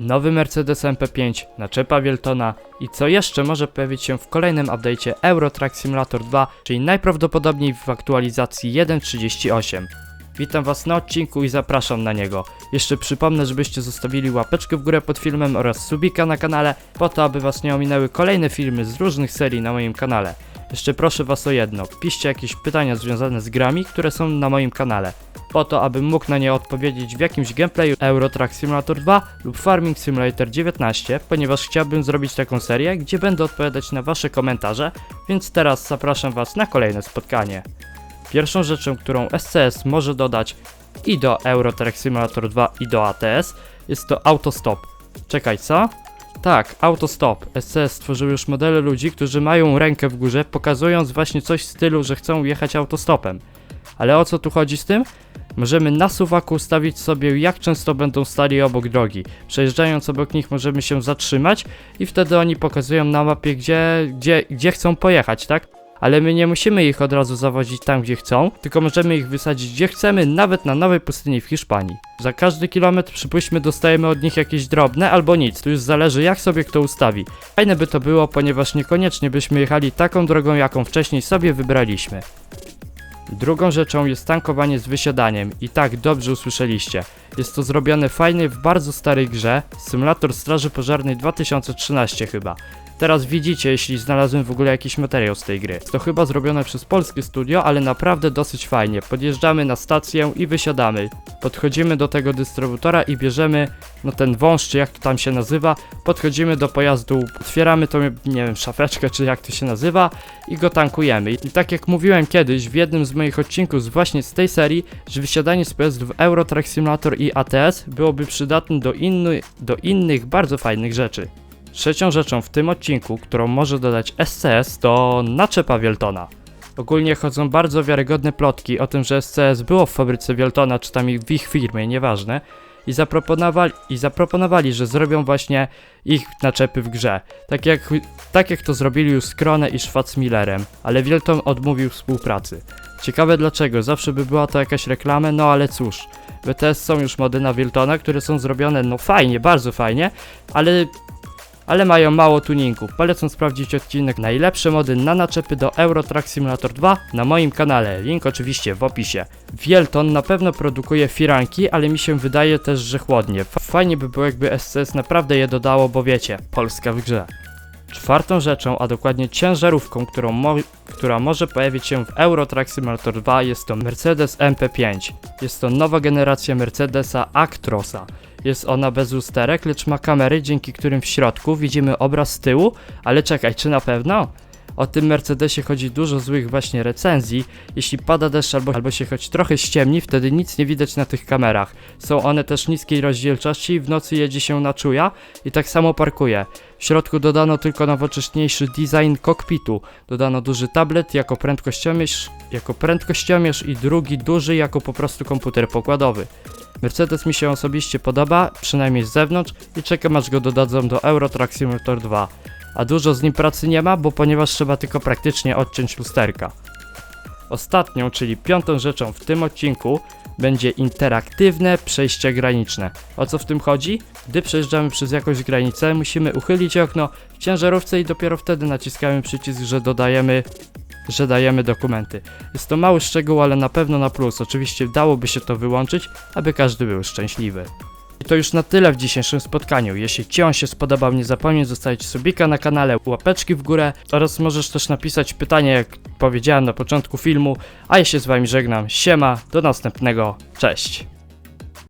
nowy Mercedes MP5, naczepa Wieltona i co jeszcze może pojawić się w kolejnym update'cie Euro Truck Simulator 2, czyli najprawdopodobniej w aktualizacji 1.38. Witam Was na odcinku i zapraszam na niego. Jeszcze przypomnę, żebyście zostawili łapeczkę w górę pod filmem oraz subika na kanale, po to aby Was nie ominęły kolejne filmy z różnych serii na moim kanale. Jeszcze proszę Was o jedno, piszcie jakieś pytania związane z grami, które są na moim kanale, po to abym mógł na nie odpowiedzieć w jakimś gameplayu Euro Truck Simulator 2 lub Farming Simulator 19, ponieważ chciałbym zrobić taką serię, gdzie będę odpowiadać na Wasze komentarze, więc teraz zapraszam Was na kolejne spotkanie. Pierwszą rzeczą, którą SCS może dodać i do Euro Truck Simulator 2 i do ATS jest to autostop. Czekaj, co? Tak, autostop. SCS stworzył już modele ludzi, którzy mają rękę w górze, pokazując właśnie coś w stylu, że chcą jechać autostopem. Ale o co tu chodzi z tym? Możemy na suwaku ustawić sobie jak często będą stali obok drogi. Przejeżdżając obok nich możemy się zatrzymać i wtedy oni pokazują na mapie gdzie, gdzie, gdzie chcą pojechać, tak? Ale my nie musimy ich od razu zawozić tam, gdzie chcą, tylko możemy ich wysadzić gdzie chcemy, nawet na nowej pustyni w Hiszpanii. Za każdy kilometr, przypuśćmy, dostajemy od nich jakieś drobne albo nic, to już zależy jak sobie kto ustawi. Fajne by to było, ponieważ niekoniecznie byśmy jechali taką drogą, jaką wcześniej sobie wybraliśmy. Drugą rzeczą jest tankowanie z wysiadaniem i tak dobrze usłyszeliście. Jest to zrobione fajnie w bardzo starej grze, Symulator Straży Pożarnej 2013 chyba. Teraz widzicie, jeśli znalazłem w ogóle jakiś materiał z tej gry. Jest to chyba zrobione przez polskie studio, ale naprawdę dosyć fajnie. Podjeżdżamy na stację i wysiadamy. Podchodzimy do tego dystrybutora i bierzemy, no ten wąż, czy jak to tam się nazywa, podchodzimy do pojazdu, otwieramy tą, nie wiem, szafeczkę, czy jak to się nazywa i go tankujemy. I tak jak mówiłem kiedyś w jednym z moich odcinków właśnie z tej serii, że wysiadanie z pojazdów Euro Truck Simulator i ATS byłoby przydatne do, inny, do innych bardzo fajnych rzeczy. Trzecią rzeczą w tym odcinku, którą może dodać SCS, to naczepa Wieltona. Ogólnie chodzą bardzo wiarygodne plotki o tym, że SCS było w fabryce Wieltona, czy tam w ich firmie, nieważne, i zaproponowali, i zaproponowali, że zrobią właśnie ich naczepy w grze. Tak jak, tak jak to zrobili już z Krone i Schwarzmillerem, ale Wielton odmówił współpracy. Ciekawe dlaczego, zawsze by była to jakaś reklama, no ale cóż. BTS są już mody na Wieltona, które są zrobione no fajnie, bardzo fajnie, ale ale mają mało tuningu. Polecam sprawdzić odcinek najlepsze mody na naczepy do Euro Simulator 2 na moim kanale. Link oczywiście w opisie. Wielton na pewno produkuje firanki, ale mi się wydaje też, że chłodnie. Fajnie by było jakby SCS naprawdę je dodało, bo wiecie, Polska w grze. Czwartą rzeczą, a dokładnie ciężarówką, mo która może pojawić się w Euro Simulator 2 jest to Mercedes MP5. Jest to nowa generacja Mercedesa Actrosa. Jest ona bez lusterek, lecz ma kamery, dzięki którym w środku widzimy obraz z tyłu, ale czekaj, czy na pewno? O tym Mercedesie chodzi dużo złych właśnie recenzji. Jeśli pada deszcz albo, albo się choć trochę ściemni, wtedy nic nie widać na tych kamerach. Są one też niskiej rozdzielczości i w nocy jedzie się na czuja i tak samo parkuje. W środku dodano tylko nowocześniejszy design kokpitu. Dodano duży tablet jako prędkościomierz, jako prędkościomierz i drugi duży jako po prostu komputer pokładowy. Mercedes mi się osobiście podoba, przynajmniej z zewnątrz i czekam aż go dodadzą do Euro Truck Simulator 2. A dużo z nim pracy nie ma, bo ponieważ trzeba tylko praktycznie odciąć lusterka. Ostatnią, czyli piątą rzeczą w tym odcinku będzie interaktywne przejście graniczne. O co w tym chodzi? Gdy przejeżdżamy przez jakąś granicę, musimy uchylić okno w ciężarówce i dopiero wtedy naciskamy przycisk, że dodajemy że dajemy dokumenty. Jest to mały szczegół, ale na pewno na plus. Oczywiście dałoby się to wyłączyć, aby każdy był szczęśliwy. I to już na tyle w dzisiejszym spotkaniu. Jeśli Ci on się spodobał, nie zapomnij zostawić subika na kanale, łapeczki w górę oraz możesz też napisać pytanie, jak powiedziałem na początku filmu. A ja się z Wami żegnam. Siema, do następnego. Cześć.